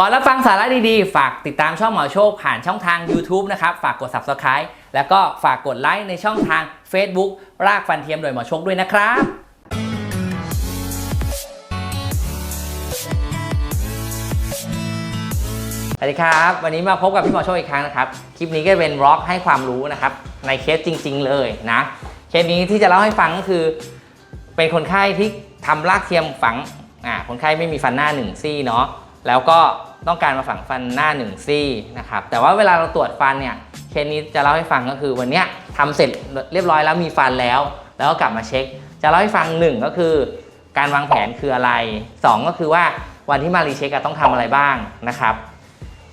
ก่อนรับฟังสาระดีๆ ฝากติดตามช่องหมอโชคผ่านช่องทาง YouTube นะครับ ฝากกด Subscribe แล้วก็ฝากกดไลค์ในช่องทาง Facebook รากฟันเทียมโดยหมอโชคด้วยนะครับสวัสดีครับ วันนี้มาพบกับพี่หมอโชคอีกครั้งนะครับ คลิปนี้ก็เป็นบล็อกให้ความรู้นะครับ ในเคสจริง ๆ เลยนะเคสนี้ที่จะเล่าให้ฟังก็คือ เป็นคนไข้ที่ทำรากเทียมฝังอ่าคนไข้ไม่มีฟันหน้าหนึ่งซี่เนาะ แล้วก็ต้องการมาฝังฟันหน้าหนึ่งซี่นะครับแต่ว่าเวลาเราตรวจฟันเนี่ยเคสนี้จะเล่าให้ฟังก็คือวันนี้ทำเสร็จเรียบร้อยแล้วมีฟันแล้ว แล้วก็กลับมาเช็ค จะเล่าให้ฟังหนึ่งก็คือ การวางแผนคืออะไรสองก็คือว่าวันที่มารีเช็คต้องทำอะไรบ้างนะครับ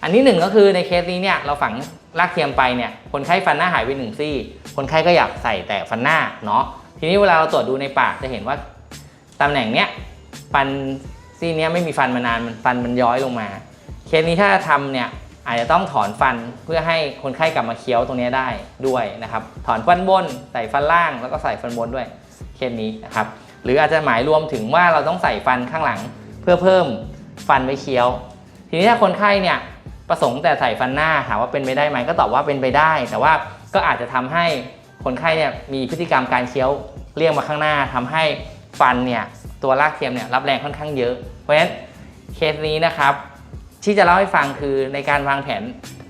อันที่หนึ่งก็คือในเคสนี้เนี่ยเราฝังรากเทียมไปเนี่ยคนไข้ฟันหน้าหายไปหนึ่งซี่ คนไข้ก็อยากใส่แต่ฟันหน้าเนาะทีนี้เวลาเราตรวจดูในปากจะเห็นว่าตำแหน่งเนี้ยฟัน ซี่นี้ไม่มีฟันมานานมันฟันมันย้อยลงมา เคสนี้ถ้าทำเนี่ยอาจจะต้องถอนฟันเพื่อให้คนไข้กลับมาเคี้ยวตรงนี้ได้ด้วยนะครับ ถอนฟันบนใส่ฟันล่างแล้วก็ใส่ฟันบนด้วยเคสนี้นะครับ หรืออาจจะหมายรวมถึงว่าเราต้องใส่ฟันข้างหลัง เพื่อเพิ่มฟันไว้เคี้ยว ทีนี้ถ้าคนไข้เนี่ยประสงค์แต่ใส่ฟันหน้าถามว่าเป็นไปได้ไหมก็ตอบว่าเป็นไปได้ แต่ว่าก็อาจจะทำให้คนไข้เนี่ยมีพฤติกรรมการเคี้ยวเลี่ยงมาข้างหน้าทำให้ฟันเนี่ย ตัวรากเทียมเนี่ยรับแรงค่อนข้างเยอะ เพราะฉะนั้นเคสนี้นะครับ ที่จะเล่าให้ฟังคือในการวางแผน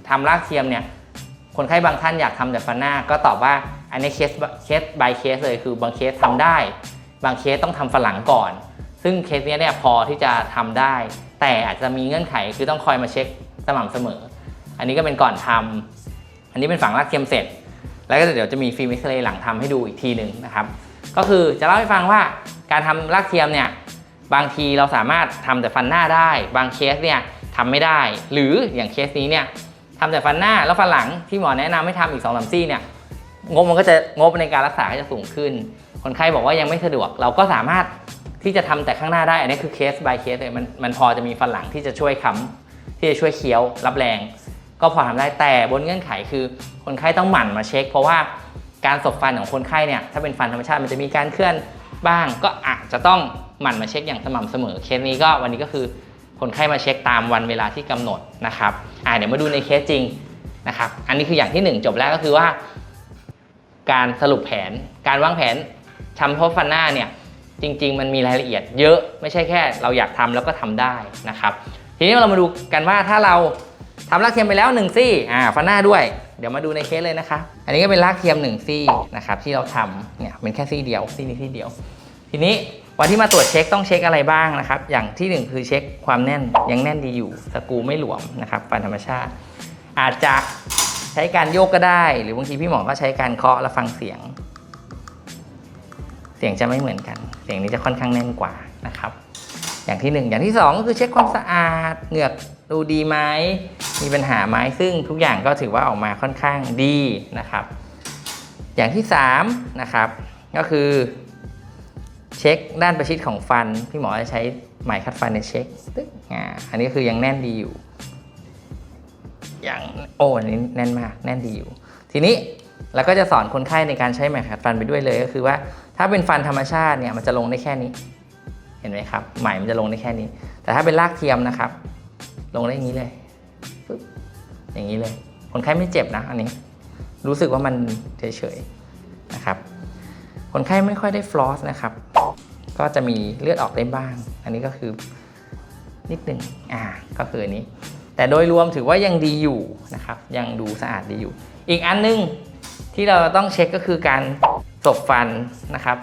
ทำรากเทียมเนี่ยคนไข้บางท่านอยากทำแต่ฟันหน้าก็ตอบว่าอันนี้เคสเคส by เคสเลยคือบางเคสทำได้ บางเคสต้องทำฟันหลังก่อน ซึ่งเคสนี้เนี่ยพอที่จะทำได้ แต่อาจจะมีเงื่อนไขคือต้องคอยมาเช็คสม่ำเสมอ อันนี้ก็เป็นก่อนทำอันนี้เป็นฝังรากเทียมเสร็จ แล้วก็เดี๋ยวจะมีฟิล์มเอ็กซเรย์หลังทำให้ดูอีกทีหนึ่งนะครับก็คือจะเล่าให้ฟังว่า การทำรากเทียมเนี่ยบางทีเราสามารถทำแต่ฟันหน้าได้ บางเคสเนี่ยทำไม่ได้ หรืออย่างเคสนี้เนี่ยทำแต่ฟันหน้าแล้วฟันหลังที่หมอแนะนำให้ทำอีก2อสามซี่เนี่ยงบมันก็จะงบในการรักษาก็จะสูงขึ้น คนไข้บอกว่ายังไม่สะดวก เราก็สามารถที่จะทำแต่ข้างหน้าได้ อันนี้คือเคส by เคสเลยมันมันพอจะมีฟันหลังที่จะช่วยค้ำที่จะช่วยเคี้ยว รับแรง ก็พอทำได้แต่บนเงื่อนไขคือคนไข้ต้องหมั่นมาเช็ค เพราะว่าการสบฟันของคนไข้เนี่ยถ้าเป็นฟันธรรมชาติมันจะมีการเคลื่อน บ้างก็อาจจะต้องหมั่นมาเช็คอย่างสม่ำเสมอเคสนี้ก็วันนี้ก็คือคนไข้มาเช็คตามวันเวลาที่กำหนดนะครับอ่าเดี๋ยวมาดูในเคสจริงนะครับ อันนี้คืออย่างที่หนึ่งจบแล้วก็คือว่า การสรุปแผน การวางแผนชำเพาะฟันหน้าเนี่ยจริง ๆ มันมีรายละเอียดเยอะไม่ใช่แค่เราอยากทำแล้วก็ทำได้นะครับ ทีนี้เรามาดูกันว่าถ้าเรา ทำรากเทียมไปแล้วหนึ่งซี่อ่าฟันหน้าด้วย เดี๋ยวมาดูในเคสเลยนะคะ อันนี้ก็เป็นรากเทียมหนึ่งซี่นะครับที่เราทำเนี่ยเป็นแค่ซี่เดียวซี่นี้ซี่เดียว ทีนี้วันที่มาตรวจเช็คต้องเช็คอะไรบ้างนะครับ อย่างที่หนึ่งคือเช็คความแน่นยังแน่นดีอยู่สกูไม่หลวมนะครับฟันธรรมชาติ อาจจะใช้การโยกก็ได้ หรือบางทีพี่หมอก็ใช้การเคาะแล้วฟังเสียง เสียงจะไม่เหมือนกัน เสียงนี้จะค่อนข้างแน่นกว่านะครับ อย่างที่หนึ่งอย่างที่สองก็คือเช็คความสะอาดเหงือก ดูดีไหมมีปัญหาไหมซึ่งทุกอย่างก็ถือว่าออกมาค่อนข้างดีนะครับ อย่างที่สามนะครับก็คือเช็คด้านประชิดของฟัน พี่หมอจะใช้ไหมขัดฟันในเช็คตึ๊กอ่าอันนี้คือยังแน่นดีอยู่ อย่างโอ้อันนี้แน่นมากแน่นดีอยู่ ทีนี้เราก็จะสอนคนไข้ในการใช้ไหมขัดฟันไปด้วยเลยก็คือว่า ถ้าเป็นฟันธรรมชาติเนี่ยมันจะลงได้แค่นี้ เห็นไหมครับไหมมันจะลงได้แค่นี้ แต่ถ้าเป็นรากเทียมนะครับ ลงได้อย่างนี้เลยปึ๊บอย่างนี้เลย คนไข้ไม่เจ็บนะอันนี้ รู้สึกว่ามันเฉยๆนะครับ คนไข้ไม่ค่อยได้ฟลอสนะครับ ก็จะมีเลือดออกได้บ้าง อันนี้ก็คือนิดหนึ่งอ่าก็คืออันนี้ แต่โดยรวมถือว่ายังดีอยู่นะครับ ยังดูสะอาดดีอยู่ อีกอันหนึงที่เราต้องเช็คก็คือการสบฟันนะครับ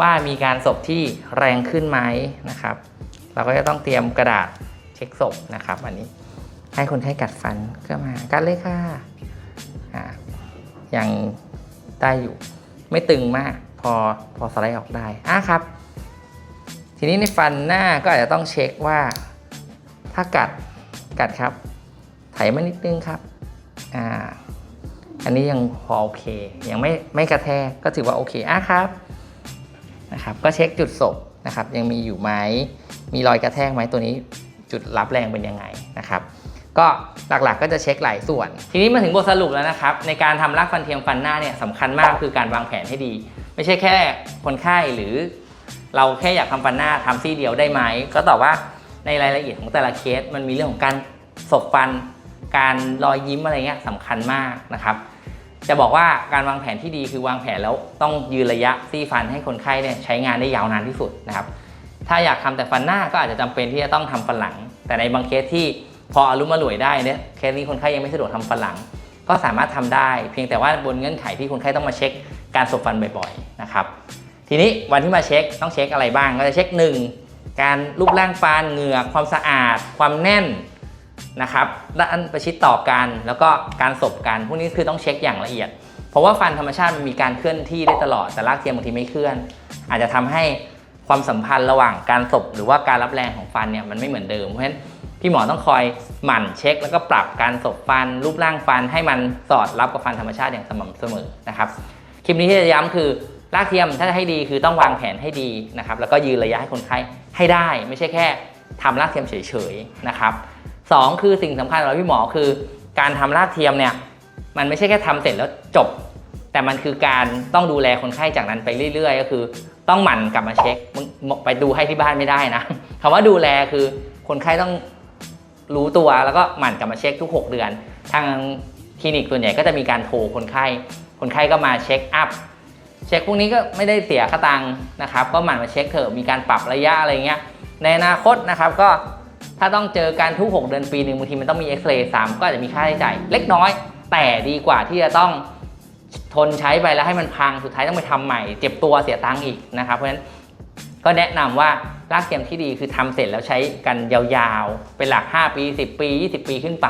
ว่ามีการสบที่แรงขึ้นไหมนะครับ เราก็จะต้องเตรียมกระดาษ ช็คศพนะครับ อันนี้ให้คนไข้กัดฟันก็มากัดเลยค่ะอ่ายังได้อยู่ไม่ตึงมากพอพอสไลด์ออกได้อะครับ ทีนี้ในฟันหน้าก็อาจจะต้องเช็คว่า ถ้ากัดกัดครับ ไถมานิดนึงครับอ่าอันนี้ยังพอโอเค ยังไม่ไม่กระแทกก็ถือว่าโอเคอะครับนะครับ ก็เช็คจุดศพนะครับ ยังมีอยู่ไหมมีรอยกระแทกไหมตัวนี้ จุดรับแรงเป็นยังไงนะครับ ก็หลักๆก็จะเช็คหลายส่วน ทีนี้มาถึงบทสรุปแล้วนะครับ ในการทำรากฟันเทียมฟันหน้าเนี่ยสำคัญมากคือการวางแผนให้ดี ไม่ใช่แค่คนไข้หรือ เราแค่อยากทำฟันหน้าทำซี่เดียวได้ไหมก็ตอบว่าในรายละเอียดของแต่ละเคส มันมีเรื่องของการสบฟัน การรอยยิ้มอะไรเงี้ยสำคัญมากนะครับจะบอกว่าการวางแผนที่ดีคือวางแผนแล้วต้องยืนระยะซี่ฟันให้คนไข้เนี่ยใช้งานได้ยาวนานที่สุดนะครับ ถ้าอยากทำแต่ฟันหน้าก็อาจจะจำเป็นที่จะต้องทำฟันหลัง แต่ในบางเคสที่พออารมณ์มารวยได้เนี่ยเคสนี้คนไข้ยังไม่สะดวกทำฟันหลัง ก็สามารถทำได้ เพียงแต่ว่าบนเงื่อนไขที่คนไข้ต้องมาเช็คการสบฟันบ่อยๆนะครับทีนี้วันที่มาเช็คต้องเช็คอะไรบ้างก็จะเช็ค 1 การรูปร่างฟันเหงือกความสะอาด ความแน่นนะครับและอันประชิดต่อกันแล้วก็การสบกันพวกนี้คือต้องเช็คอย่างละเอียด เพราะว่าฟันธรรมชาติมันมีการเคลื่อนที่ได้ตลอดแต่รากเทียมบางทีไม่เคลื่อน อาจจะทำให้ ความสัมพันธ์ระหว่างการสบหรือว่าการรับแรงของฟันเนี่ยมันไม่เหมือนเดิมเพราะฉะนั้นพี่หมอต้องคอยหมั่นเช็ค แล้วก็ปรับการสบฟัน รูปร่างฟันให้มันสอดรับกับฟันธรรมชาติอย่างสม่ำเสมอนะครับคลิปนี้ที่จะย้ำคือรากเทียมถ้าจะให้ดีคือต้องวางแผนให้ดีนะครับแล้วก็ยืนระยะให้คนไข้ให้ได้ ไม่ใช่แค่ทำรากเทียมเฉยๆนะครับสองคือสิ่งสำคัญสำหรับพี่หมอคือ การทำรากเทียมเนี่ยมันไม่ใช่แค่ทำเสร็จแล้วจบ แต่มันคือการต้องดูแลคนไข้จากนั้นไปเรื่อย ๆ ก็คือ ต้องหมั่นกลับมาเช็คมึงไปดูให้ที่บ้านไม่ได้นะคำว่าดูแลคือคนไข้ต้องรู้ตัวแล้วก็หมั่นกลับมาเช็คทุก 6 เดือน ทางคลินิกส่วนใหญ่ก็จะมีการโทรคนไข้ คนไข้ก็มาเช็คอัพเช็คพวกนี้ก็ไม่ได้เสียค่าตังค์นะครับ ก็หมั่นมาเช็คเถอะมีการปรับระยะอะไรเงี้ยในอนาคตนะครับก็ถ้าต้องเจอการทุก 6 เดือนปีหนึ่งบางทีมันต้องมีเอ็กซเรย์ซ้ำก็อาจจะมีค่าใช้จ่ายเล็กน้อย แต่ดีกว่าที่จะต้อง ทนใช้ไปแล้วให้มันพังสุดท้ายต้องไปทำใหม่ เจ็บตัวเสียตังค์อีกนะครับเพราะฉะนั้นก็แนะนำว่ารากเทียมที่ดีคือทำเสร็จแล้วใช้กันยาวๆ เป็นหลัก 5 ปี 10 ปี 20 ปีขึ้นไป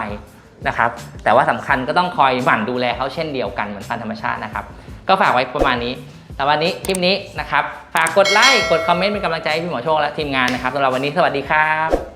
นะครับแต่ว่าสำคัญก็ต้องคอยหมั่นดูแลเขาเช่นเดียวกันเหมือนฟันธรรมชาตินะครับ ก็ฝากไว้ประมาณนี้แต่วันนี้คลิปนี้นะครับฝากกดไลค์กดคอมเมนต์เป็นกำลังใจให้พี่หมอโชคและทีมงานนะครับสำหรับวันนี้สวัสดีครับ